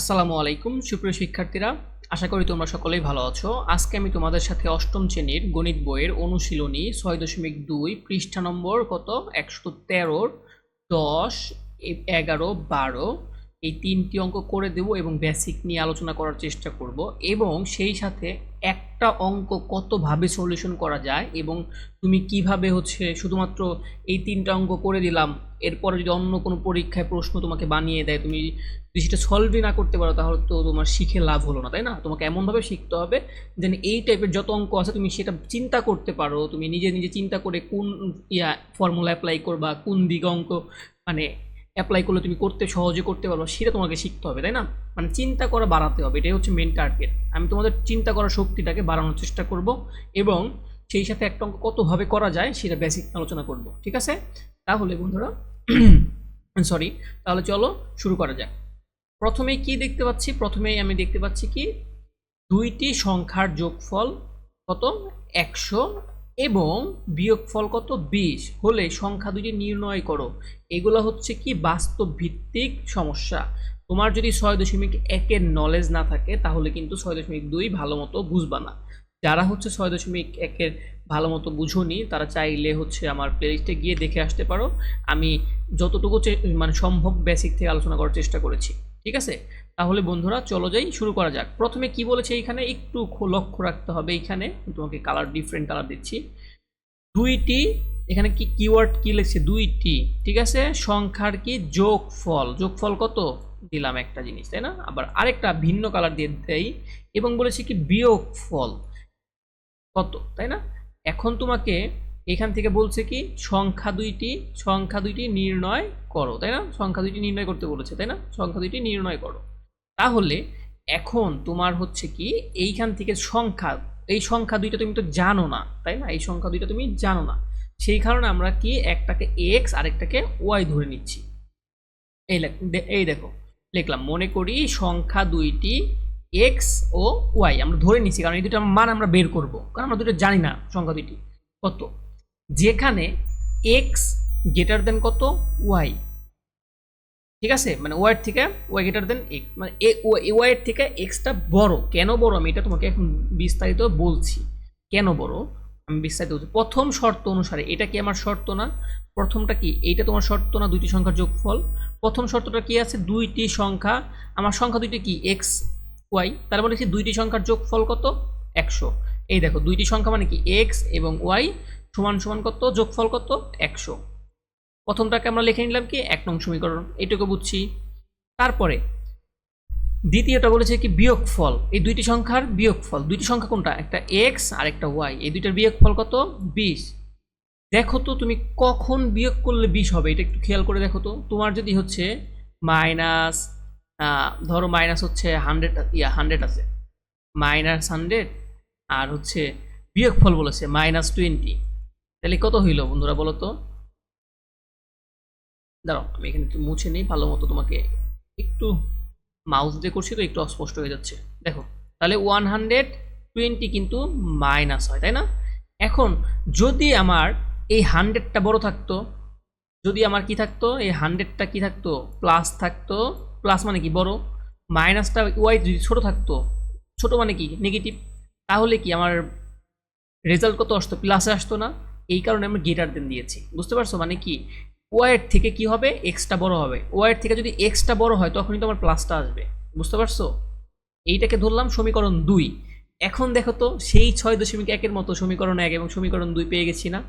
আসসালামু আলাইকুম, সুপ্রিয় শিক্ষার্থীরা। আশা করি তোমরা সকলেই ভালো আছো। আজকে আমি তোমাদের সাথে অষ্টম শ্রেণির গণিত বইয়ের অনুশীলনী ছয় দশমিক দুই, পৃষ্ঠা নম্বর কত? একশো তেরোর দশ, এগারো, বারো। এই তিনটি অঙ্ক করে দেব এবং বেসিক নিয়ে আলোচনা করার চেষ্টা করব এবং সেই সাথে একটা অঙ্ক কতভাবে সলিউশন করা যায় এবং তুমি কীভাবে হচ্ছে শুধুমাত্র এই তিনটা অঙ্ক করে দিলাম, এরপরে যদি অন্য কোনো পরীক্ষায় প্রশ্ন তোমাকে বানিয়ে দেয়, তুমি যদি সেটা সলভই না করতে পারো, তাহলে তো তোমার শিখে লাভ হলো না, তাই না? তোমাকে এমনভাবে শিখতে হবে যেন এই টাইপের যত অঙ্ক আছে, তুমি সেটা চিন্তা করতে পারো, তুমি নিজে নিজে চিন্তা করে কোন ইয়া ফর্মুলা অ্যাপ্লাই করবা কোন দিকে অঙ্ক মানে অ্যাপ্লাই করলে তুমি করতে সহজে করতে পারবা, সেটা তোমাকে শিখতে হবে, তাই না? মানে চিন্তা করা বাড়াতে হবে, এটাই হচ্ছে মেন টার্গেট আমি তোমাদের চিন্তা করার শক্তিটাকে বাড়ানোর চেষ্টা করব এবং সেই সাথে একটা অঙ্ক কতভাবে করা যায়, সেটা বেসিক আলোচনা করব, ঠিক আছে? তাহলে বন্ধুরা সরি তাহলে চলো শুরু করা যাক। প্রথমে কি দেখতে পাচ্ছি? প্রথমেই আমি দেখতে পাচ্ছি কি? দুইটি সংখ্যার যোগফল কত? একশো এবং বিয়োগফল কত? বিশ। হলে সংখ্যা দুইটি নির্ণয় করো। এগুলো হচ্ছে কি? বাস্তব ভিত্তিক সমস্যা। তোমার যদি ছয় দশমিক একের নলেজ না থাকে, তাহলে কিন্তু ছয় দশমিক দুই ভালো মতো বুঝবা না। যারা হচ্ছে ছয় দশমিক একের ভালো মতো বুঝোনি, তারা চাইলে হচ্ছে আমার প্লেলিস্টে গিয়ে দেখে আসতে পারো। আমি যতটুকু মানে সম্ভব বেসিক থেকে আলোচনা করার চেষ্টা করেছি। ঠিক আছে? তাহলে বন্ধুরা চলো যাই, শুরু করা যাক। প্রথমে কি বলেছে এইখানে? একটু লক্ষ্য রাখতে হবে এইখানে। তোমাকে কালার ডিফারেন্ট কালার দিচ্ছি। দুইটি, এখানে কি কিওয়ার্ড কি লিখছে? দুইটি, ঠিক আছে? সংখ্যার কি? যোগফল। যোগফল কত? দিলাম একটা জিনিস, তাই না? আবার আরেকটা ভিন্ন কালার দিয়ে দেই, এবং বলেছি কি বিয়োগফল। কত, তাই না? এখন তোমাকে এখান থেকে বলছে কি, সংখ্যা দুইটি সংখ্যা দুইটি নির্ণয় করো, তাই না? সংখ্যা দুইটি নির্ণয় করতে বলেছে, তাই না? সংখ্যা দুইটি নির্ণয় করো। তাহলে এখন তোমার হচ্ছে কি, এইখান থেকে সংখ্যা, এই সংখ্যা দুইটা তুমি তো জানো না, তাই না? এই সংখ্যা দুইটা তুমি জানো না। সেই কারণে আমরা কি, একটাকে এক্স আরেকটাকে ওয়াই ধরে নিচ্ছি। এই এই দেখো, লিখলাম, মনে করি সংখ্যা দুইটি এক্স ও ওয়াই আমরা ধরে নিচ্ছি, কারণ এই দুটো মান আমরা বের করব, কারণ আমরা দুটো জানি না সংখ্যা দুইটি কত। যেখানে এক্স গ্রেটার দেন কত? ওয়াই ঠিক আছে? মানে ওয়াইয়ের থেকে ওয়াই গ্রেটার দেন এক্স মানে এ ওয়াইয়ের থেকে এক্সটা বড়। কেন বড়? আমি এটা তোমাকে এখন বিস্তারিত বলছি। কেন বড়? আমি বিস্তারিত বলছি। প্রথম শর্ত অনুসারে, এটা কি আমার শর্ত না? প্রথমটা কি? এইটা তোমার শর্ত না? দুইটি সংখ্যার যোগফল। প্রথম শর্তটা কি আছে? দুইটি সংখ্যা। আমার সংখ্যা দুইটি কি? এক্স ওয়াই তার মানে দুইটি সংখ্যার যোগফল কত? একশো। এই দেখো, দুইটি সংখ্যা মানে কি? এক্স এবং ওয়াই সমান সমান কত? যোগফল কত? একশো। প্রথমটাকে আমরা লিখে নিলাম কি? এক নং সমীকরণ। এইটুকু বুঝছি। তারপরে দ্বিতীয়টা বলেছে কি? বিয়োগফল। এই দুইটি সংখ্যার বিয়োগফল। দুইটি সংখ্যা কোনটা? একটা এক্স আর একটা ওয়াই। এই দুইটার বিয়োগফল কত? বিশ। দেখো তো তুমি কখন বিয়োগ করলে বিশ হবে? এটা একটু খেয়াল করে দেখো তো। তোমার যদি হচ্ছে মাইনাস ধরো মাইনাস হচ্ছে হান্ড্রেড, ইয়া, হান্ড্রেড আছে। মাইনাস হান্ড্রেড আর হচ্ছে বিয়োগফল বলেছে, মাইনাস টোয়েন্টি। তাহলে কত হইল বন্ধুরা বলো তো? দাঁড়াও, আমি এখানে একটু মুছে নিই, ভালো মতো তোমাকে একটু মাউস দিয়ে করছি তো, একটু অস্পষ্ট হয়ে যাচ্ছে। দেখো, তাহলে ওয়ান হান্ড্রেড টোয়েন্টি কিন্তু মাইনাস হয়, তাই না? এখন যদি আমার এই হান্ড্রেডটা বড় থাকতো, যদি আমার কি থাকতো? এই হান্ড্রেডটা কি থাকতো? প্লাস থাকতো। প্লাস মানে কি? বড়। মাইনাসটা ওয়াই যদি ছোটো থাকতো, ছোটো মানে কি? নেগেটিভ তাহলে কি আমার রেজাল্ট কত আসতো? প্লাসে আসতো না। এই কারণে আমরা গ্রেটার দেন দিয়েছি। বুঝতে পারছ? মানে কি? ওয়াইয়ের থেকে কি হবে? এক্সটা বড় হবে। ওয়াইয়ের থেকে যদি এক্সটা বড় হয়, তখনই তো আমার প্লাসটা আসবে। বুঝতে পারছ? এইটাকে ধরলাম সমীকরণ দুই। এখন দেখো তো, সেই ছয় দশমিক একের মতো সমীকরণ এক এবং সমীকরণ দুই পেয়ে গেছি না।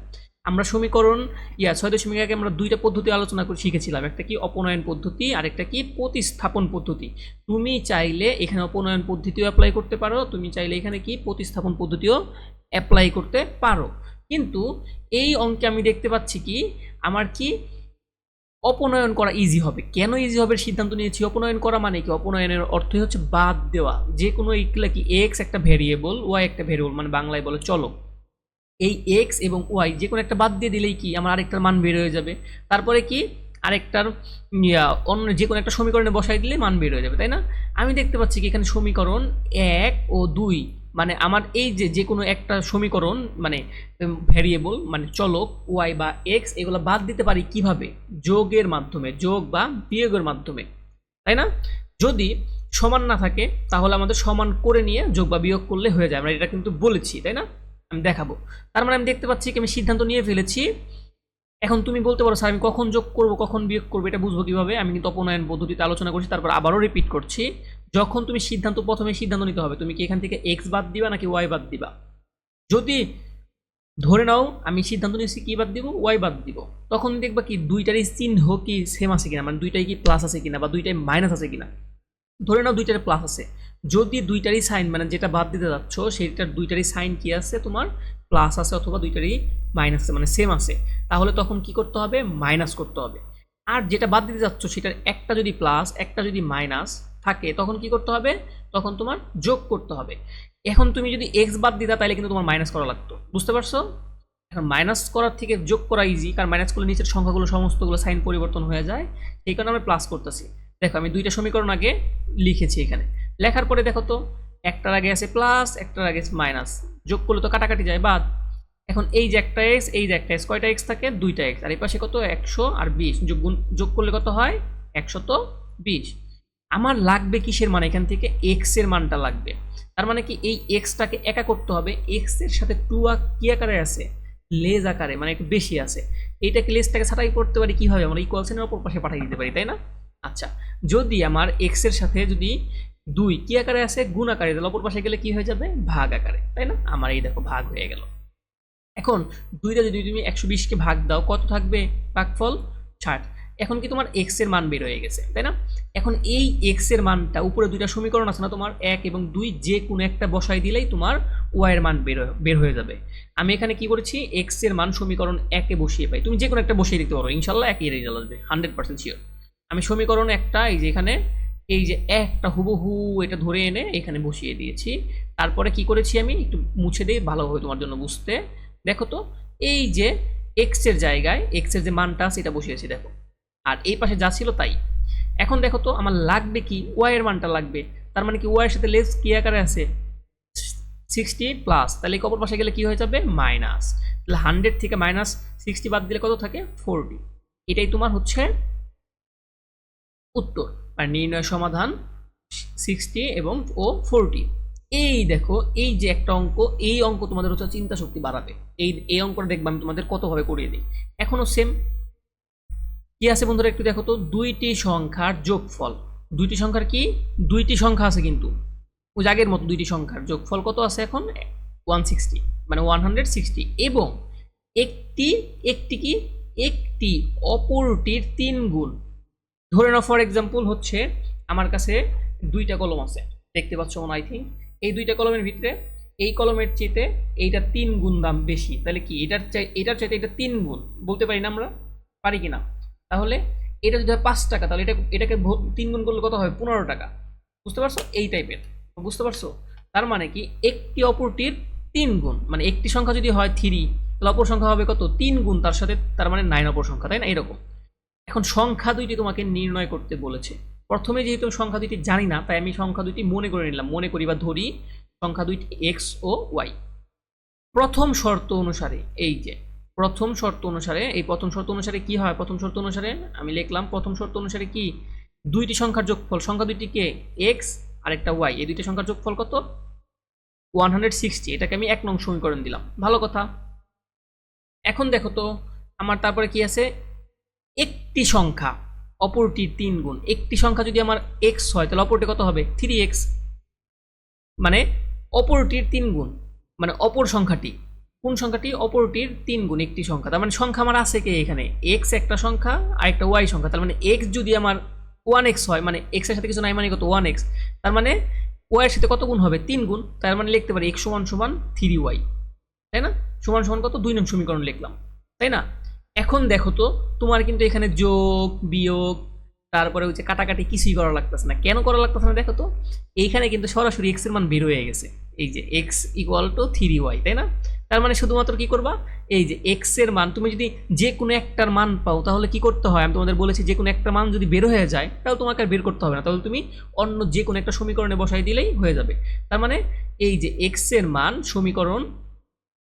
আমরা সমীকরণ, ইয়া, ছয় দশমিক একে আমরা দুইটা পদ্ধতি আলোচনা করে শিখেছিলাম। একটা কি অপনয়ন পদ্ধতি, আর একটা কি প্রতিস্থাপন পদ্ধতি। তুমি চাইলে এখানে অপনয়ন পদ্ধতিও অ্যাপ্লাই করতে পারো, তুমি চাইলে এখানে কি প্রতিস্থাপন পদ্ধতিও অ্যাপ্লাই করতে পারো। কিন্তু এই অঙ্কে আমি দেখতে পাচ্ছি কি, আমার কি অপনয়ন করা ইজি হবে। কেন ইজি হবে সিদ্ধান্ত নিয়েছি? অপনয়ন করা মানে কি? অপনয়নের অর্থই হচ্ছে বাদ দেওয়া। যে কোনো ইকলা কি এক্স একটা ভ্যারিয়েবল ওয়াই একটা ভ্যারিয়েবল মানে বাংলায় বলে চলো এই এক্স এবং ওয়াই যে কোনো একটা বাদ দিয়ে দিলেই কি আমার আরেকটার মান বের হয়ে যাবে। তারপরে কি আরেকটার অন্য যে কোনো একটা সমীকরণে বসাই দিলে মান বের হয়ে যাবে, তাই না? আমি দেখতে পাচ্ছি কি এখানে সমীকরণ এক ও দুই মানে আমার এই যে যে কোনো একটা সমীকরণ মানে ভ্যারিয়েবল মানে চলক ওয়াই বা এক্স এগুলো বাদ দিতে পারি কীভাবে? যোগের মাধ্যমে, যোগ বা বিয়োগের মাধ্যমে, তাই না? যদি সমান না থাকে, তাহলে আমাদের সমান করে নিয়ে যোগ বা বিয়োগ করলে হয়ে যায়। আমরা এটা কিন্তু বলেছি, তাই না? আমি দেখাবো। তার মানে আমি দেখতে পাচ্ছি কি, আমি সিদ্ধান্ত নিয়ে ফেলেছি। এখন তুমি বলতে পারো, স্যার, আমি কখন যোগ করব, কখন বিয়োগ করব, এটা বুঝব কীভাবে? আমি কিন্তু অপনয়ন পদ্ধতিতে আলোচনা করছি, তারপর আবারও রিপিট করছি। যখন তুমি সিদ্ধান্ত প্রথমে সিদ্ধান্ত নিতে হবে, তুমি কি এখান থেকে এক্স বাদ দিবা নাকি ওয়াই বাদ দিবা? যদি ধরে নাও আমি সিদ্ধান্ত নিয়েছি কি বাদ দিব? ওয়াই বাদ দিব। তখন দেখবা কি দুইটারই চিহ্ন কি সেম আছে কিনা? মানে দুইটাই কি প্লাস আছে কিনা বা দুইটাই মাইনাস আছে কিনা? ধরে নাও দুইটার প্লাস আছে। যদি দুইটারই সাইন মানে যেটা বাদ দিতে যাচ্ছ সেটার দুইটারই সাইন কি আছে? তোমার প্লাস আছে অথবা দুইটারই মাইনাস আছে মানে সেম আছে। তাহলে তখন কি করতে হবে? মাইনাস করতে হবে। আর যেটা বাদ দিতে যাচ্ছ, সেটার একটা যদি প্লাস একটা যদি মাইনাস থাকে, তখন কি করতে হবে? তখন তোমার যোগ করতে হবে। এখন তুমি যদি এক্স বাদ দিতা, তাহলে কিন্তু তোমার মাইনাস করা লাগতো। বুঝতে পারছ? এখন মাইনাস করার থেকে যোগ করা ইজি কারণ মাইনাস করলে নিচের সংখ্যাগুলো, সমস্তগুলো সাইন পরিবর্তন হয়ে যায়। সেই কারণে আমরা প্লাস করতেছি। দেখো, আমি দুইটা সমীকরণ আগে লিখেছি এখানে। লেখার পরে দেখো তো, একটার আগে আছে প্লাস একটার আগে আছে মাইনাস যোগ করলে তো কাটাকাটি যায়, বাদ। এখন এই যে একটা এক্স এই যে একটা এক্স কয়টা এক্স থাকে? দুইটা এক্স আর এই পাশে কত? একশো আর বিশ। যোগ গুণ, যোগ করলে কত হয়? একশো তো বিশ। আমার লাগবে কিসের মান? এখান থেকে এক্সের মানটা লাগবে। তার মানে কি এই এক্সটাকে একা করতে হবে। এক্সের সাথে টু কি আকারে আছে? লেজ আকারে মানে একটু বেশি আছে। এইটাকে লেজটাকে ছাটাই করতে পারি কীভাবে? আমরা ইকুয়াল সাইনের অপর পাশে পাঠিয়ে দিতে পারি, তাই না? আচ্ছা যদি আমার এক্সের সাথে যদি দুই কি আকারে আছে? গুণ আকারে, তাহলে অপর পাশে গেলে কি হয়ে যাবে? ভাগ আকারে, তাই না? আমার এই দেখো ভাগ হয়ে গেল। এখন দুইটা যদি তুমি একশো বিশকে ভাগ দাও, কত থাকবে? ভাগফল ষাট। এখন কি তোমার এক্সের মান বের হয়ে গেছে, তাই না? এখন এই এক্সের মানটা, উপরে দুইটা সমীকরণ আছে না তোমার, এক এবং দুই, যে কোনো একটা বসাই দিলেই তোমার ওয়াই এর মান বের বের হয়ে যাবে। আমি এখানে কি করেছি? এক্সের মান সমীকরণ একে বসিয়ে পাই। তুমি যে কোনো একটা বসিয়ে দিতে পারো ইনশাল্লাহ একই রেজাল্ট আসবে হান্ড্রেড পার্সেন্ট শিওর আমি সমীকরণ একটা, এই যে এখানে, এই যে একটা হুবহু, এটা ধরে এনে এখানে বসিয়ে দিয়েছি। তারপরে কি করেছি আমি? একটু মুছে দিই ভালোভাবে তোমার জন্য বুঝতে। দেখো তো, এই যে এক্সের জায়গায় এক্সের যে মানটা আছে, এটা বসিয়েছি, দেখো। আর এই পাশে যা ছিল তাই। এখন দেখো তো আমার লাগবে কি? ওয়াই এর মানটা লাগবে। তার মানে কি ওয়াইয়ের সাথে লেস কি আকারে আছে? সিক্সটি প্লাস তাহলে অপর পাশে গেলে কি হয়ে যাবে? মাইনাস তাহলে হান্ড্রেড থেকে মাইনাস সিক্সটি বাদ দিলে কত থাকে? ফোরটি এটাই তোমার হচ্ছে উত্তর। মানে নির্ণয় সমাধান সিক্সটি এবং ও ফোরটি এই দেখো, এই যে একটা অঙ্ক, এই অঙ্ক তোমাদের হচ্ছে চিন্তা শক্তি বাড়াবে। এই এই অঙ্কটা দেখবে, আমি তোমাদের কতভাবে করিয়ে দিই। এখনও সেম কি আছে বন্ধুরা একটু দেখো তো? দুইটি সংখ্যার যোগফল। দুইটি সংখ্যার কি? দুইটি সংখ্যা আছে কিন্তু। ওই আগের মতো দুইটি সংখ্যার যোগফল কত আছে এখন? ওয়ান সিক্সটি মানে ওয়ান হান্ড্রেড সিক্সটি এবং একটি একটি কি? একটি অপরটির তিন গুণ। ধরে নাও ফর এক্সাম্পল হচ্ছে আমার কাছে দুইটা কলম আছে। দেখতে পাচ্ছ মনে আই থিঙ্ক এই দুইটা কলমের ভিতরে, এই কলমের চেয়েতে এইটা তিন গুণ দাম বেশি। তাহলে কি? এটার চাই, এটার চাইতে এটা তিন গুণ। বলতে পারি না আমরা? পারি কি না? তাহলে এটা যদি হয় পাঁচ টাকা, তাহলে এটা এটাকে তিন গুণ করলে কত হবে? পনেরো টাকা। বুঝতে পারছ? এই টাইপের। বুঝতে পারছ? তার মানে কি? একটি অপরটির তিন গুণ। মানে একটি সংখ্যা যদি হয় থ্রি তাহলে অপর সংখ্যা হবে কত? তিন গুণ। তার সাথে, তার মানে নাইন অপর সংখ্যা, তাই না? এরকম এখন সংখ্যা দুইটি তোমাকে নির্ণয় করতে বলেছে। প্রথমে যেহেতু সংখ্যা দুইটি জানি না, তাই আমি সংখ্যা দুইটি মনে করে নিলাম। মনে করি বা ধরি সংখ্যা দুইটি এক্স ও ওয়াই প্রথম শর্ত অনুসারে, এই যে প্রথম শর্ত অনুসারে, এই প্রথম শর্ত অনুসারে কি হয়? প্রথম শর্ত অনুসারে আমি লিখলাম, প্রথম শর্ত অনুসারে কি? দুইটি সংখ্যার যোগফল, সংখ্যা দুইটি কে এক্স আর একটা ওয়াই এই দুইটি সংখ্যার যোগফল কত? ওয়ান হান্ড্রেড সিক্সটি এটাকে আমি এক নং সমীকরণ দিলাম। ভালো কথা। এখন দেখো তো, আমার তারপরে কি আছে? একটি সংখ্যা অপরটির তিন গুণ। একটি সংখ্যা যদি আমার এক্স হয়, তাহলে অপরটি কত হবে? থ্রি এক্স মানে অপরটির তিন গুণ। মানে অপর সংখ্যাটি। কোন সংখ্যাটি? অপরটির তিন গুণ একটি সংখ্যা। তার মানে সংখ্যা আমার আছে কে এখানে? এক্স একটা সংখ্যা আর একটা ওয়াই সংখ্যা। তার মানে এক্স যদি আমার ওয়ান এক্স হয় মানে এক্সের সাথে কিছু নাই মানে কত? ওয়ান এক্স তার মানে ওয়াইয়ের সাথে কত গুণ হবে? তিন গুণ। তার মানে লিখতে পারি এক্স সমান সমান থ্রি ওয়াই তাই না? সমান সমান কত? দুই নং সমীকরণ লিখলাম। তাই না? এখন দেখো তো, তোমার কিন্তু এখানে যোগ, বিয়োগ, তারপরে হচ্ছে কাটাকাটি কিছুই করা লাগতেছে না। কেন করা লাগতেছে না দেখো তো? এইখানে কিন্তু সরাসরি এক্সের মান বের হয়ে গেছে। এই যে X equal to three Y তাই না? তার মানে শুধুমাত্র কি করবা? এই যে এক্সের মান, তুমি যদি যে কোনো একটার মান পাও, তাহলে কি করতে হয়? আমি তোমাদের বলেছি যে কোনো একটা মান যদি বের হয়ে যায় তাহলে তোমাকে আর বের করতে হবে না। তাহলে তুমি অন্য যে কোনো একটা সমীকরণে বসাই দিলেই হয়ে যাবে। তার মানে এই যে এক্সের মান সমীকরণ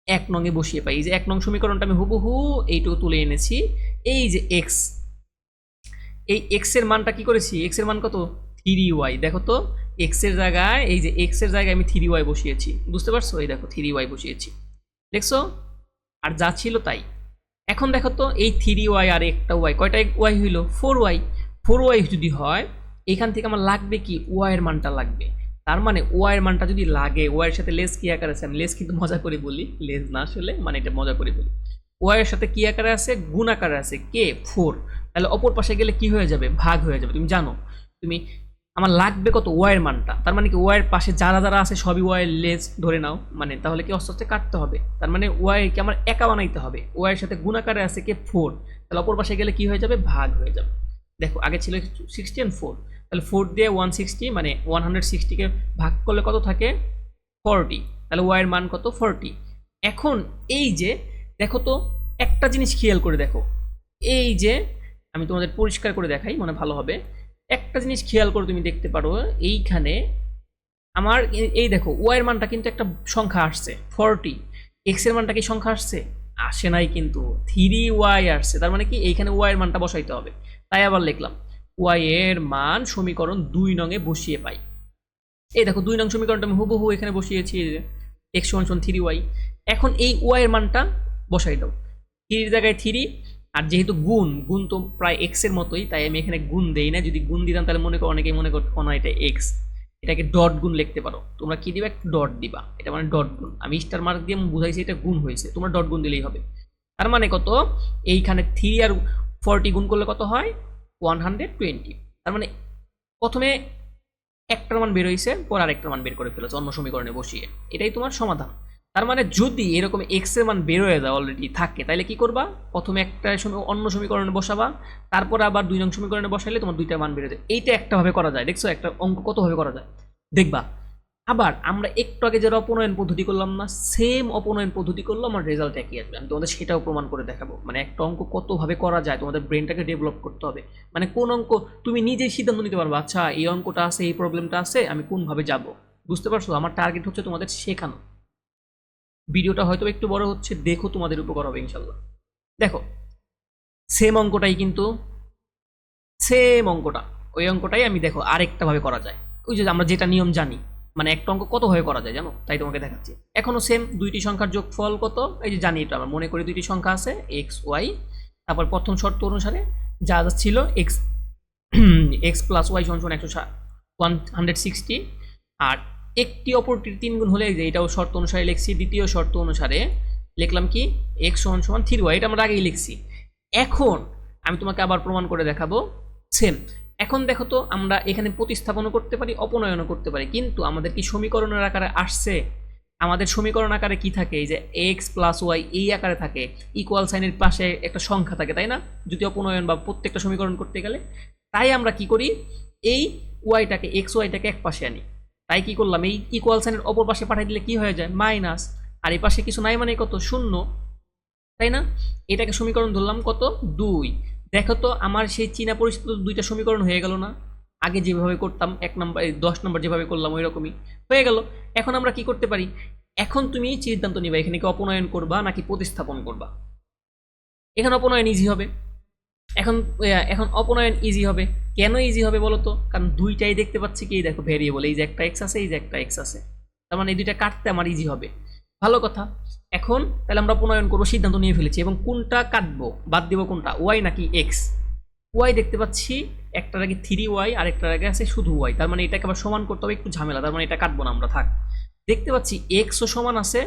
এক নঙে বসিয়ে পাই। এই যে এক নং সমীকরণটা আমি হুবহু এইটুকু তুলে এনেছি। এই যে এক্স এই এক্সের মানটা কি করেছি? এক্সের মান কত? থ্রি ওয়াই দেখো তো এক্সের জায়গায়, এই যে এক্সের জায়গায় আমি থ্রি ওয়াই বসিয়েছি। বুঝতে পারছ? এই দেখো থ্রি ওয়াই বসিয়েছি। দেখছ? আর যা ছিল তাই। এখন দেখো তো, এই থ্রি ওয়াই আর একটা ওয়াই কয়টা ওয়াই হইল? ফোর ওয়াই ফোর ওয়াই যদি হয়, এখান থেকে আমার লাগবে কি? ওয়াইয়ের মানটা লাগবে। তার মানে ওয়াইয়ের মানটা যদি লাগে ওয়াইয়ের সাথে লেস কি আকার আছে? আমি লেস কিন্তু মজা করে বলি। লেস না আসলে মানে এটা মজা করে বলি। ওয়াইয়ের সাথে কি আকারে আছে? গুণ আকারে আছে। কে? ফোর তাহলে অপর পাশে গেলে কি হয়ে যাবে? ভাগ হয়ে যাবে। তুমি জানো? তুমি আমার লাগবে কত ওয়াইয়ের মানটা। তার মানে কি ওয়াইয়ের পাশে যারা যারা আছে সবই ওয়াইয়ের লেস ধরে নাও। মানে তাহলে কি আস্তে কাটতে হবে। তার মানে ওয়াইকে আমার একা বানাইতে হবে। ওয়াইয়ের সাথে গুণাকারে আছে কে ফোর তাহলে অপর পাশে গেলে কি হয়ে যাবে? ভাগ হয়ে যাবে। দেখো, আগে ছিল সিক্সটি অ্যান্ড ফোর তাহলে ফোর দিয়ে ওয়ান সিক্সটি মানে ওয়ান হান্ড্রেড সিক্সটিকে ভাগ করলে কত থাকে? ফর্টি তাহলে ওয়াইয়ের মান কত? ফর্টি এখন এই যে, দেখো তো, একটা জিনিস খেয়াল করে দেখো। এই যে, আমি তোমাদের পরিষ্কার করে দেখাই মানে ভালো হবে। একটা জিনিস খেয়াল করে তুমি দেখতে পারো, এইখানে আমার এই দেখো ওয়াইয়ের মানটা কিন্তু একটা সংখ্যা আসছে ফর্টি এক্সের মানটা কি সংখ্যা আসছে? আসে নাই কিন্তু থ্রি ওয়াই আসছে, তার মানে কি এইখানে ওয়াইয়ের মানটা বসাইতে হবে। তাই আবার লিখলাম ওয়াই এর মান সমীকরণ দুই নঙে বসিয়ে পাই। এই দেখো, দুই নং সমীকরণটা আমি হুবহু এখানে বসিয়েছি এক্স ওয়ান থ্রি ওয়াই এখন এই ওয়াইয়ের মানটা বসাই দাও। থ্রির জায়গায় থ্রি আর যেহেতু গুণ গুণ তো প্রায় এক্সের মতোই, তাই আমি এখানে গুণ দেই না। যদি গুণ দিতাম, তাহলে মনে করো, অনেকেই মনে করতো না এটা এক্স এটাকে ডট গুণ লিখতে পারো। তোমরা কি দিবা? ডট দিবা। এটা মানে ডট গুণ। আমি স্টার মার্ক দিয়ে বুঝাইছি এটা গুণ হয়েছে। তোমরা ডট গুণ দিলেই হবে। তার মানে কত? এইখানে থ্রি আর ফর্টি গুণ করলে কত হয়? ওয়ান হান্ড্রেড টোয়েন্টি তার মানে প্রথমে একটার মান বের হয়েছে পর আরেকটার মান বের করে ফেলেছে, অন্য সমীকরণে বসিয়ে। এটাই তোমার সমাধান। তার মানে যদি এরকম এক্সের মান বের হয়ে যায় অলরেডি থাকে তাহলে কি করবা? প্রথমে একটা অন্য সমীকরণে বসাবা, তারপর আবার দুই নং সমীকরণে বসাইলে তোমার দুইটা মান বেরোয় যায়। এইটা একটা ভাবে করা যায়, দেখছ? একটা অঙ্ক কতভাবে করা যায়? দেখবা, আবার আমরা একটু আগে যারা অপনয়ন পদ্ধতি করলাম না সেম অপনয়ন পদ্ধতি করলে আমার রেজাল্ট একই আসবে। আমি তোমাদের সেটাও প্রমাণ করে দেখাবো। মানে একটা অঙ্ক কতভাবে করা যায়, তোমাদের ব্রেনটাকে ডেভেলপ করতে হবে। মানে কোন অঙ্ক তুমি নিজেই সিদ্ধান্ত নিতে পারবে আচ্ছা এই অঙ্কটা আছে, এই প্রবলেমটা আছে, আমি কোনভাবে যাব? বুঝতে পারছ? আমার টার্গেট হচ্ছে তোমাদের শেখানো। ভিডিওটা হয়তো একটু বড় হচ্ছে, দেখো তোমাদের উপকার হবে ইনশাল্লাহ দেখো সেম অঙ্কটাই কিন্তু সেম অঙ্কটা। ওই অঙ্কটাই আমি দেখো আরেকটা ভাবে করা যায়। ওই যে আমরা যেটা নিয়ম জানি মানে একটা অঙ্ক কত ভাবে করা যায় জানো? তাই তোমাকে দেখাচ্ছি। এখনও সেম দুইটি সংখ্যার যোগফল কত? এই যে জানি এটা আমরা, মনে করি দুইটি সংখ্যা আছে এক্স ওয়াই তারপর প্রথম শর্ত অনুসারে যা যা ছিল এক্স এক্স প্লাস ওয়াই সমান একশো ওয়ান হান্ড্রেড সিক্সটি আর একটি অপরটির তিন গুণ হলে যে এটাও শর্ত অনুসারে লিখছি, দ্বিতীয় শর্ত অনুসারে লিখলাম কি? এক্স সমান সমান থ্রি ওয়াই এটা আমরা আগেই লিখছি। এখন আমি তোমাকে আবার প্রমাণ করে দেখাবো। সেম এখন দেখো তো আমরা এখানে প্রতিস্থাপনও করতে পারি, অপনয়নও করতে পারি, কিন্তু আমাদের কি সমীকরণের আকারে আসছে? আমাদের সমীকরণ আকারে কি থাকে? এই যে এক্স প্লাস ওয়াই এই আকারে থাকে। ইকুয়াল সাইনের পাশে একটা সংখ্যা থাকে, তাই না? যদি অপনয়ন বা প্রত্যেকটা সমীকরণ করতে গেলে। তাই আমরা কি করি? এই ওয়াইটাকে এক্স ওয়াইটাকে এক পাশে আনি। তাই কি করলাম? এই ইকুয়াল সাইনের অপর পাশে পাঠিয়ে দিলে কি হয়ে যায়? মাইনাস আর এই পাশে কিছু নাই মানে কত? শূন্য। তাই না? এটাকে সমীকরণ ধরলাম কত? দুই। দেখো তো, আমার সেই চীনা পরিচিত দুইটা সমীকরণ হয়ে গেল না? আগে যেভাবে করতাম, এক নম্বর দশ নম্বর যেভাবে করলাম ওই রকমই হয়ে গেল। এখন আমরা কি করতে পারি? এখন তুমি সিদ্ধান্ত নিবা, এখানে কি অপনয়ন করবা নাকি প্রতিস্থাপন করবা? এখানে অপনয়ন ইজি হবে। এখন এখন অপনয়ন ইজি হবে। কেন ইজি হবে বলো তো কারণ দুইটাই দেখতে পাচ্ছি কি দেখো ভেরিয়েবল এই যে একটা এক্স আছে, এই যে একটা এক্স আছে। তার মানে এই দুইটা কাটতে আমার ইজি হবে। ভালো কথা। এখন তাহলে আমরা প্রণয়ন করব, সিদ্ধান্ত নিয়ে ফেলেছি। এবং কোনটা কাটবো? বাদ দেবো কোনটা? ওয়াই নাকি এক্স ওয়াই দেখতে পাচ্ছি, একটার আগে থ্রি ওয়াই আর একটার আগে আছে শুধু ওয়াই তার মানে এটাকে আবার সমান করতে হবে, একটু ঝামেলা। তার মানে এটা কাটবো না আমরা, থাক। দেখতে পাচ্ছি এক্সও সমান আছে,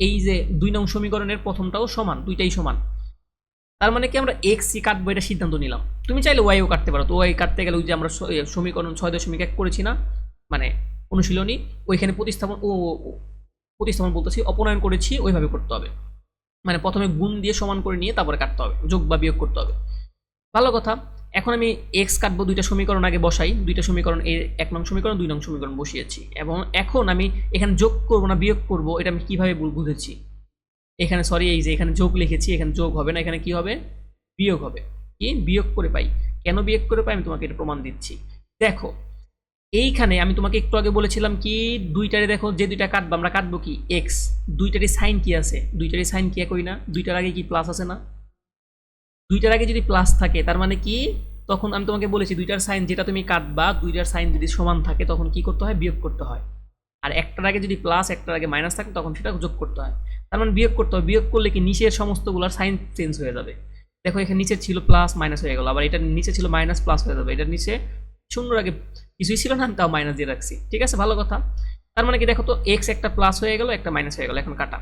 এই যে দুই নং সমীকরণের প্রথমটাও সমান, দুইটাই সমান। তার মানে কি আমরা এক্স এক্সই কাটবো এটা সিদ্ধান্ত নিলাম। তুমি চাইলে ওয়াইও কাটতে পারো। তো ওয়াই কাটতে গেলে ওই যে আমরা স- সমীকরণ ছয় দশমিক এক করেছি না মানে অনুশীলনী, ওইখানে প্রতিস্থাপন ও- প্রতিস্থাপন বলতেছি, অপনয়ন করেছি, ওইভাবে করতে হবে। মানে প্রথমে গুণ দিয়ে সমান করে নিয়ে তারপরে কাটতে হবে, যোগ বা বিয়োগ করতে হবে। ভালো কথা। এখন আমি এক্স কাটবো দুইটা সমীকরণ আগে বসাই, দুইটা সমীকরণ এই এক নং সমীকরণ, দুই নং সমীকরণ বসিয়েছি। এবং এখন আমি এখানে যোগ করব না বিয়োগ করব, এটা আমি কীভাবে বুঝেছি? এখানে সরি এই যে এখানে যোগ লিখেছি, এখানে যোগ হবে না, এখানে কি হবে? বিয়োগ হবে। কি? বিয়োগ করে পাই। কেন বিয়োগ করে পাই? আমি তোমাকে এটা প্রমাণ দিচ্ছি। দেখো, এইখানে আমি তোমাকে একটু আগে বলেছিলাম কি, দুইটারে দেখো, যে দুইটা কাটবো, আমরা কাটবো কি? এক্স দুইটারই সাইন কি আছে? দুইটারই সাইন কি একই না? দুইটার আগে কি প্লাস আছে না? দুইটার আগে যদি প্লাস থাকে, তার মানে কি? তখন আমি তোমাকে বলেছি, দুইটার সাইন যেটা তুমি কাটবা, দুইটার সাইন যদি সমান থাকে, তখন কি করতে হয়? বিয়োগ করতে হয়। আর একটার আগে যদি প্লাস একটার আগে মাইনাস থাকে, তখন সেটা যোগ করতে হয়। তার মানে বিয়োগ করতে হবে। বিয়োগ করলে কি নিচের সমস্তগুলোর সাইন চেঞ্জ হয়ে যাবে। দেখো, এখানে নিচে ছিল প্লাস মাইনাস হয়ে গেল। আবার এটার নিচে ছিল মাইনাস প্লাস হয়ে যাবে। এটার নিচে শূন্যর আগে কিছুই ছিল না, আমি তাও মাইনাস দিয়ে রাখছি। ঠিক আছে? ভালো কথা। তার মানে কি দেখো তো এক্স একটা প্লাস হয়ে গেল, একটা মাইনাস হয়ে গেল, এখন কাটা।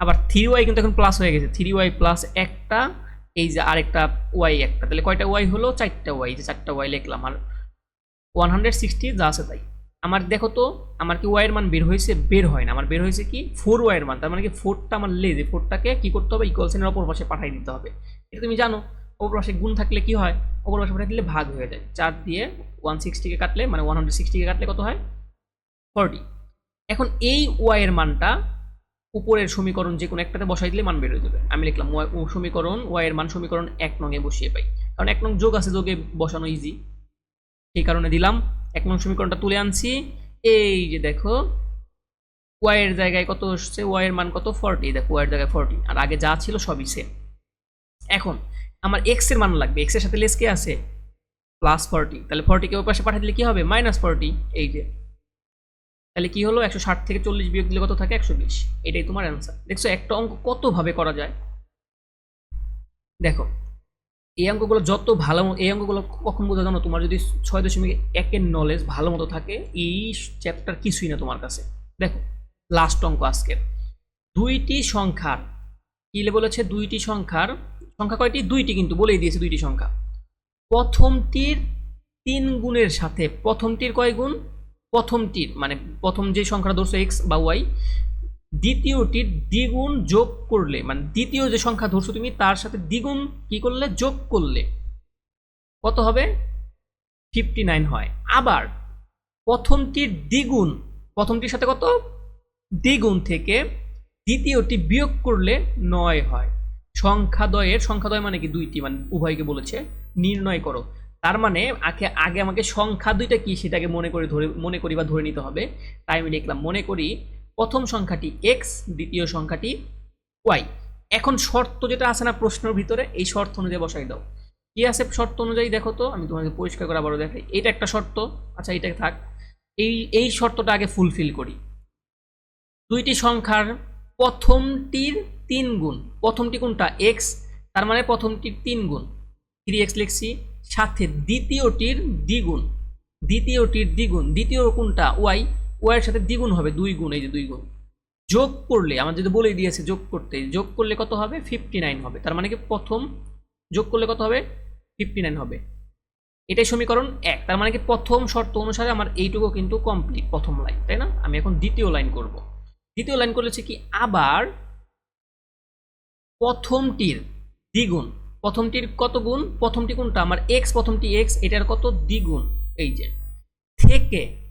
আবার থ্রি ওয়াই কিন্তু এখন প্লাস হয়ে গেছে। থ্রি ওয়াই প্লাস একটা, এই যে আরেকটা ওয়াই একটা। তাহলে কয়টা ওয়াই হলো? চারটা ওয়াই যে চারটা ওয়াই লিখলাম। আর ওয়ান হান্ড্রেড সিক্সটি যা আছে তাই। আমার দেখো তো, আমার কি ওয়াইয়ের মান বের হয়েছে? বের হয় না। আমার বের হয়েছে কি? ফোর ওয়াইয়ের মান তার মানে কি ফোরটা আমার লেজে ফোরটাকে কী করতে হবে? ইকুয়াল সাইনের অপর পাশে পাঠিয়ে দিতে হবে। এটা তুমি জানো, অপর পাশে গুণ থাকলে কি হয়? অপর পাশে পাঠিয়ে দিলে ভাগ হয়ে যায়। চার দিয়ে ওয়ান সিক্সটিকে কাটলে মানে ওয়ান হান্ড্রেড সিক্সটিকে কাটলে কত হয়? ফর্টি এখন এই ওয়াইয়ের মানটা উপরের সমীকরণ যে কোনো একটাতে বসাই দিলে মান বের হয়ে যাবে। আমি লিখলাম ওয়াই সমীকরণ ওয়াইয়ের মান সমীকরণ এক নঙে বসিয়ে পাই। কারণ এক নং যোগ আছে, যোগে বসানো ইজি সেই কারণে দিলাম এক নং সমীকরণটা তুলে আনছি। এই যে দেখো ওয়াইয়ের জায়গায় কত আসছে ওয়াইয়ের মান কত? ফর্টি দেখো ওয়াইয়ের জায়গায় ফর্টি আর আগে যা ছিল সবই সেম এখন, আমার এক্সের মান লাগবে। এক্সের সাথে লেস কে আছে? প্লাস ফর্টি তাহলে ফর্টিকে ওই পাশে পাঠিয়ে দিলে কি হবে? মাইনাস ফর্টি এই যে, তাহলে কি হলো? একশো ষাট থেকে চল্লিশ বিয়োগ দিলে কত থাকে? একশো বিশ। এটাই তোমার অ্যান্সার দেখছ, একটা অঙ্ক কতভাবে করা যায়? দেখো এই অঙ্কগুলো যত ভালো এই অঙ্কগুলো কখন বোঝা জানো? তোমার যদি ছয় দশমিক একের নলেজ ভালো মতো থাকে, এই চ্যাপ্টার কিছুই না তোমার কাছে। দেখো লাস্ট অঙ্ক আজকের। দুইটি সংখ্যার, কি বলেছে? দুইটি সংখ্যার, সংখ্যা কয়টি? দুইটি কিন্তু বলেই দিয়েছে দুইটি সংখ্যা। প্রথমটির তিন গুণের সাথে, প্রথমটির কয় গুণ? প্রথমটির মানে প্রথম যে সংখ্যা ধরছো এক্স বা ওয়াই দ্বিতীয়টির দ্বিগুণ যোগ করলে মানে দ্বিতীয় যে সংখ্যা ধরছো তুমি, তার সাথে দ্বিগুণ কি করলে? যোগ করলে। কত হবে? ফিফটি নাইন হয়। আবার প্রথমটির দ্বিগুণ, প্রথমটির সাথে কত? দ্বিগুণ থেকে দ্বিতীয়টি বিয়োগ করলে নয় হয়। সংখ্যাদয়ের, সংখ্যাদয় মানে কি? দুইটি মানে উভয়কে বলেছে। নির্ণয় করো। তার মানে আগে আগে আমাকে সংখ্যা দুইটা কি? সেটাকে মনে করে ধরে, মনে করি বা ধরে নিতে হবে। তাই আমি লিখলাম, মনে করি প্রথম সংখ্যাটি এক্স দ্বিতীয় সংখ্যাটি ওয়াই এখন শর্ত যেটা আছে না প্রশ্নের ভিতরে, এই শর্ত অনুযায়ী বসাই দাও। কি আছে শর্ত অনুযায়ী দেখো তো? আমি তোমাকে পরিষ্কার করে আবারও দেখাই। এটা একটা শর্ত। আচ্ছা এটা থাক। এই এই শর্তটা আগে ফুলফিল করি। দুইটি সংখ্যার প্রথমটির তিন গুণ। প্রথমটি কোনটা? এক্স তার মানে প্রথমটির তিন গুণ। থ্রি এক্স লিখছি। সাথে দ্বিতীয়টির দ্বিগুণ। দ্বিতীয়টির দ্বিগুণ। দ্বিতীয় কোনটা? ওয়াই ওয়াইয়ের সাথে দ্বিগুণ হবে, দুই গুণ, এই যে দুই গুণ। যোগ করলে, আমার যদি বলেই দিয়েছে যোগ করতে, যোগ করলে কত হবে? ফিফটি নাইন হবে। তার মানে কি প্রথম যোগ করলে কত হবে? ফিফটি নাইন হবে। এটাই সমীকরণ এক। তার মানে কি প্রথম শর্ত অনুসারে আমার এইটুকু কিন্তু কমপ্লিট প্রথম লাইন তাই না? আমি এখন দ্বিতীয় লাইন করব। দ্বিতীয় লাইন করলেছে কি? আবার প্রথমটির দ্বিগুণ। প্রথমটির কত গুণ? প্রথমটি কোনটা? আমার এক্স প্রথমটি এক্স এটার কত? দ্বিগুণ। এই যে। থেকে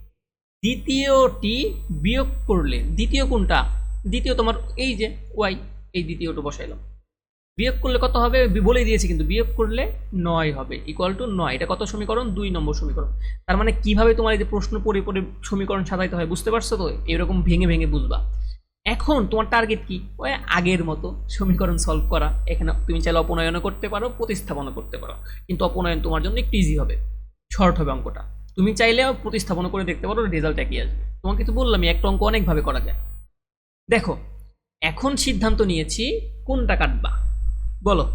দ্বিতীয়টি বিয়োগ করলে, দ্বিতীয় কোনটা? দ্বিতীয় তোমার এই যে ওয়াই, এই দ্বিতীয়টা বসাইলাম বিয়োগ করলে কত হবে? বলেই দিয়েছি কিন্তু বিয়োগ করলে নয় হবে ইকুয়াল টু নয়। এটা কত সমীকরণ? দুই নম্বর সমীকরণ। তার মানে কীভাবে তোমার এই যে প্রশ্ন পড়ে পড়ে সমীকরণ সাজাইতে হয় বুঝতে পারছ তো? এরকম ভেঙে ভেঙে বুঝবা। এখন তোমার টার্গেট কি? ওই আগের মতো সমীকরণ সলভ করা। এখানে তুমি চাইলে অপনয়নও করতে পারো, প্রতিস্থাপনও করতে পারো। কিন্তু অপনয়ন তোমার জন্য একটু ইজি হবে। শর্ট হবে অঙ্কটা। তুমি চাইলে প্রতিস্থাপন করে দেখতে পারো রেজাল্ট একই আসবে। তোমাকে তো বললাম একটা অঙ্ক অনেকভাবে করা যায়। দেখো, এখন সিদ্ধান্ত নিয়েছি কোনটা কাটবা। বলো,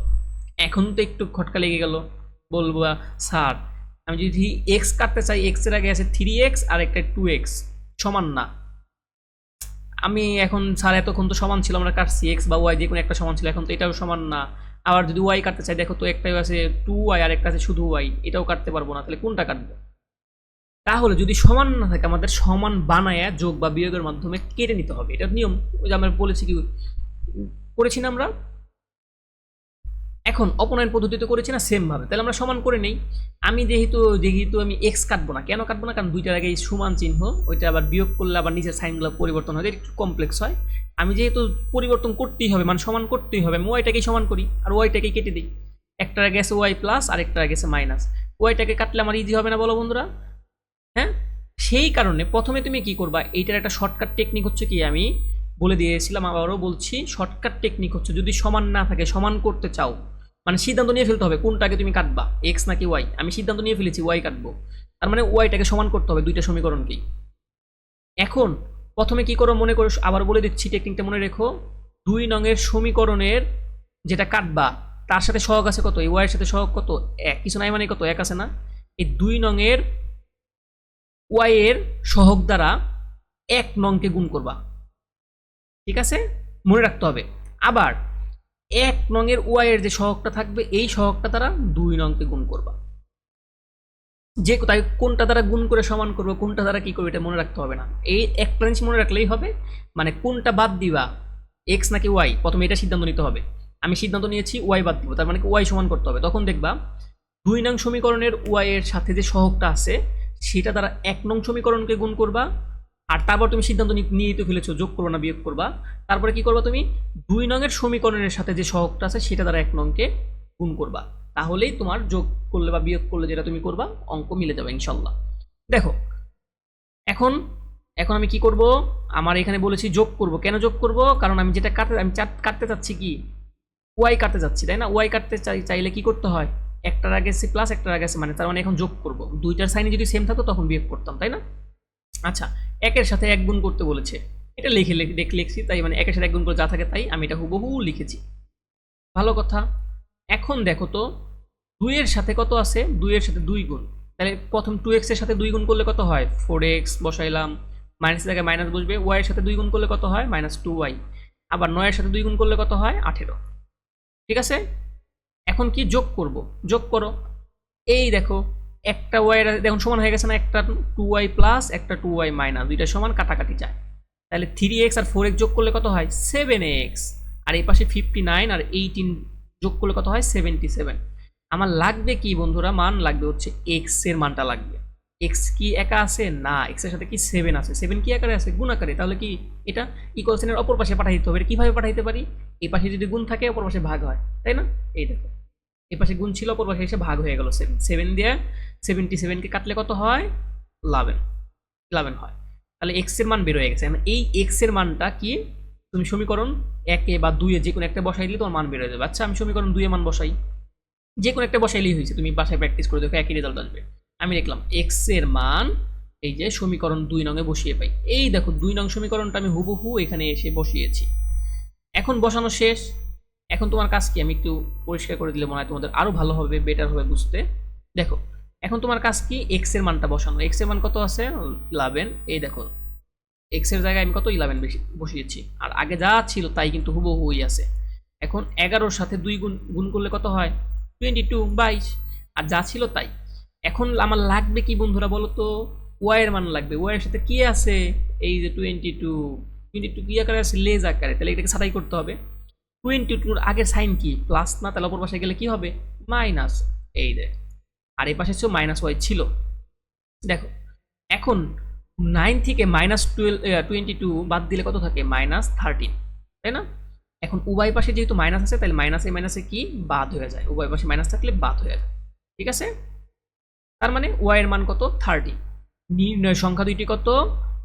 এখন তো একটু খটকা লেগে গেল। বলব স্যার, আমি যদি এক্স কাটতে চাই এক্সের আগে আছে থ্রি এক্স আর একটা টু এক্স সমান না। আমি এখন, স্যার, এতক্ষণ তো সমান ছিল, আমরা কাটছি এক্স বা ওয়াই যে কোনো একটা সমান ছিল, এখন তো এটাও সমান না। আবার যদি ওয়াই কাটতে চাই, দেখো তো একটাই আছে টু ওয়াই আর একটা আছে শুধু ওয়াই এটাও কাটতে পারব না, তাহলে কোনটা কাটবো? তাহলে যদি সমান না থাকে, আমাদের সমান বানায়া যোগ বা বিয়োগের মাধ্যমে কেটে নিতে হবে। এটা নিয়ম ওই যে আমরা বলেছি কি, করেছি না আমরা? এখন অপনয়ন পদ্ধতিতে করেছি না সেম ভাবে। তাহলে আমরা সমান করে নেই। আমি যেহেতু যেহেতু আমি এক্স কাটবো না, কেন কাটবো না? কারণ দুইটার আগে সমান চিহ্ন, ওইটা আবার বিয়োগ করলে আবার নিচের সাইনগুলো পরিবর্তন হয় একটু কমপ্লেক্স হয়। আমি যেহেতু পরিবর্তন করতেই হবে মানে সমান করতেই হবে, আমি ওয়াইটাকেই সমান করি, আর ওয়াইটাকেই কেটে দিই। একটার আগে আছে ওয়াই প্লাস আর একটার আগে আছে মাইনাস ওয়াইটাকে কাটলে আমার ইজি হবে না বলো বন্ধুরা? হ্যাঁ? সেই কারণে প্রথমে তুমি কি করবা? এইটার একটা শর্টকাট টেকনিক হচ্ছে কি? আমি বলে দিয়েছিলাম, আবারও বলছি শর্টকাট টেকনিক হচ্ছে যদি সমান না থাকে, সমান করতে চাও মানে সিদ্ধান্ত নিয়ে ফেলতে হবে কোনটাকে তুমি কাটবা এক্স নাকি ওয়াই আমি সিদ্ধান্ত নিয়ে ফেলেছি ওয়াই কাটবো। তার মানে ওয়াইটাকে সমান করতে হবে দুইটা সমীকরণকেই। এখন প্রথমে কি করো মনে করো, আবার বলে দিচ্ছি টেকনিকটা মনে রেখো। দুই নংয়ের সমীকরণের যেটা কাটবা, তার সাথে সহগ আছে কত? এই ওয়াইয়ের সাথে সহগ কত? এক। কিছু নাই মানে কত? এক আছে না? এই দুই নংয়ের ওয়াইয়ের সহগ দ্বারা এক নংকে গুণ করবা। ঠিক আছে? মনে রাখতে হবে। আবার এক নংয়ের ওয়াইয়ের যে সহগটা থাকবে, এই সহগটা দ্বারা দুই নংকে গুণ করবা। যে তাই কোনটা দ্বারা গুণ করে সমান করব, কোনটা দ্বারা কি করবে, এটা মনে রাখতে হবে না। এই একটা জিনিস মনে রাখলেই হবে মানে কোনটা বাদ দিবা এক্স নাকি ওয়াই প্রথমে এটা সিদ্ধান্ত নিতে হবে। আমি সিদ্ধান্ত নিয়েছি ওয়াই বাদ দিব, তার মানে ওয়াই সমান করতে হবে। তখন দেখবা দুই নং সমীকরণের ওয়াই এর সাথে যে সহগটা আছে সেটা দ্বারা এক নং সমীকরণকে গুণ করবা। আর তারপর তুমি সিদ্ধান্ত নিয়ে তো ফেলেছো, যোগ করবা না, বিয়োগ করবা। তারপরে কি করবা তুমি? দুই নংয়ের সমীকরণের সাথে যে সহগটা আছে, সেটা দ্বারা এক নংকে গুণ করবা। তাহলেই তোমার যোগ করলে বা বিয়োগ করলে যেটা তুমি করবা, অঙ্ক মিলে যাবে, ইনশাল্লাহ। দেখো, এখন এখন আমি কি করব? আমার এখানে বলেছি যোগ করব। কেন যোগ করব? কারণ আমি যেটা কাটতে, আমি কাটতে চাচ্ছি কি? ওয়াই কাটতে চাচ্ছি তাই না? ওয়াই কাটতে চাই, চাইলে কি করতে হয়? একটার আগে সে প্লাস একটার আগে সে মানে তার মানে এখন যোগ করব। দুইটার সাইনে যদি সেম থাকতো, তখন বিয়োগ করতাম, তাই না? আচ্ছা একের সাথে এক গুণ করতে বলেছে। এটা লিখে দেখ, লিখছি, তাই মানে একের সাথে এক গুণ করে যা থাকে তাই আমি এটা হুবহু লিখেছি। ভালো কথা। এখন দেখো তো, দুইয়ের সাথে কত আছে? দুইয়ের সাথে দুই গুণ। তাহলে প্রথম টু এক্সের সাথে দুই গুণ করলে কত হয়? ফোর এক্স বসাইলাম মাইনাসের জায়গায় মাইনাস বসবে ওয়াইয়ের সাথে দুই গুণ করলে কত হয়? মাইনাস টু ওয়াই আবার নয়ের সাথে দুই গুণ করলে কত হয়? আঠেরো। ঠিক আছে? এখন কি যোগ করব? যোগ করো। এই দেখো, একটা ওয়াই দেখুন, সমান হয়ে গেছে না? একটা টু ওয়াই প্লাস একটা টু ওয়াই মাইনাস দুইটা সমান কাটাকাটি যায়। তাহলে থ্রি এক্স আর ফোর এক্স যোগ করলে কত হয়? সেভেন এক্স আর এই পাশে ফিফটি নাইন আর এইটিন যোগ করলে কত হয়? সেভেন্টি সেভেন আমার লাগবে কি বন্ধুরা? মান লাগবে হচ্ছে এক্সের মানটা লাগবে। এক্স কি একা আছে? না এক্সের সাথে কি সেভেন আছে? সেভেন কি আকারে আছে? গুণ আকারে। তাহলে কি এটা ইকুয়ালসেনের অপর পাশে পাঠাই দিতে হবে। কীভাবে পাঠাইতে পারি? এই পাশে যদি গুণ থাকে, অপর পাশে ভাগ হয়। তাই না? এই দেখো। এই পাশে গুণ ছিল, অপর পাশে এসে ভাগ হয়ে গেল সেভেন সেভেন দিয়ে সেভেন্টি সেভেনকে কাটলে কত হয়? লাভেন ইলেভেন হয়। তাহলে এক্সের মান বের হয়ে গেছে। এখন এই এক্সের মানটা কি? তুমি সমীকরণ একে বা দুইয়ে যে কোনো একটা বসাই দিলে তোমার মান বের হয়ে যাবে। আচ্ছা আমি সমীকরণ দুইয়ে মান বসাই। যে কোনো একটা বসাইলেই হয়েছে। তুমি বাসায় প্র্যাকটিস করে দেখো, একই রেজাল্ট আসবে। আমি দেখলাম এক্সের মান এই যে সমীকরণ দুই নঙে বসিয়ে পাই। এই দেখো দুই নং সমীকরণটা আমি হুবহু এখানে এসে বসিয়েছি। এখন বসানো শেষ। এখন তোমার কাজ কি? আমি একটু পরিষ্কার করে দিলে মনে হয় তোমাদের আরও ভালো হবে বেটার হবে বুঝতে। দেখো, এখন তোমার কাজ কি? এক্সের মানটা বসানো। এক্সের মান কত আছে? ইলেভেন এই দেখো এক্সের জায়গায় আমি কত? ইলেভেন বসিয়েছি। আর আগে যা ছিল তাই কিন্তু হুবহুই আছে। এখন এগারোর সাথে দুই গুণ গুণ করলে কত হয়? টোয়েন্টি টু বাইশ। আর যা ছিল তাই। এখন আমার লাগবে কি বন্ধুরা বলো তো ওয়াইয়ের মান লাগবে। ওয়াইয়ের সাথে কি আছে? এই যে টোয়েন্টি টু টোয়েন্টি টু কি আকারে আছে? লেজ আকারে। তাহলে এটাকে ছাটাই করতে হবে। টোয়েন্টি টুর আগের সাইন কি? প্লাস না, তাহলে অপর পাশে গেলে কি হবে? মাইনাস এই যে। আর এই পাশে মাইনাস ওয়াই ছিল। দেখো, এখন নাইন থেকে মাইনাস টুয়েলভ টোয়েন্টি টু বাদ দিলে কত থাকে? মাইনাস থার্টিন তাই না? এখন উভয় পাশে যেহেতু মাইনাস আছে, তাহলে মাইনাসে মাইনাসে কি? বাদ হয়ে যায়। উভয় পাশে মাইনাস থাকলে বাদ হয়ে যায়। ঠিক আছে? তার মানে ওয়াই এর মান কত? থার্টি নির্ণয় সংখ্যা দুইটি কত?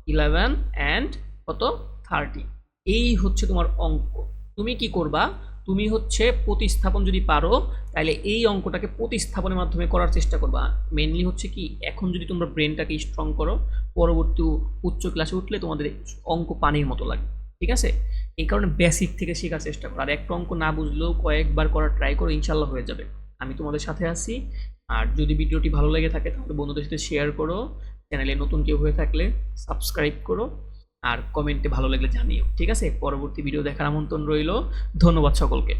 ইলেভেন অ্যান্ড কত? থার্টি এই হচ্ছে তোমার অঙ্ক। তুমি কি করবা? তুমি হচ্ছে প্রতিস্থাপন যদি পারো তাহলে এই অঙ্কটাকে প্রতিস্থাপনের মাধ্যমে করার চেষ্টা করবা। মেনলি হচ্ছে কি, এখন যদি তোমরা ব্রেনটাকে স্ট্রং করো, পরবর্তী উচ্চ ক্লাসে উঠলে তোমাদের অঙ্ক পানির মতো লাগে। ঠিক আছে? এই কারণে বেসিক থেকে শেখার চেষ্টা করো। আর একটা অঙ্ক না বুঝলেও কয়েকবার করার ট্রাই করো ইনশাল্লাহ হয়ে যাবে। আমি তোমাদের সাথে আছি। আর যদি ভিডিওটি ভালো লেগে থাকে, তাহলে বন্ধুদের সাথে শেয়ার করো চ্যানেলে নতুন কেউ হয়ে থাকলে সাবস্ক্রাইব করো, আর কমেন্টে ভালো লাগলে জানিও, ঠিক আছে? পরবর্তী ভিডিও দেখার আমন্ত্রণ রইল, ধন্যবাদ সকলকে।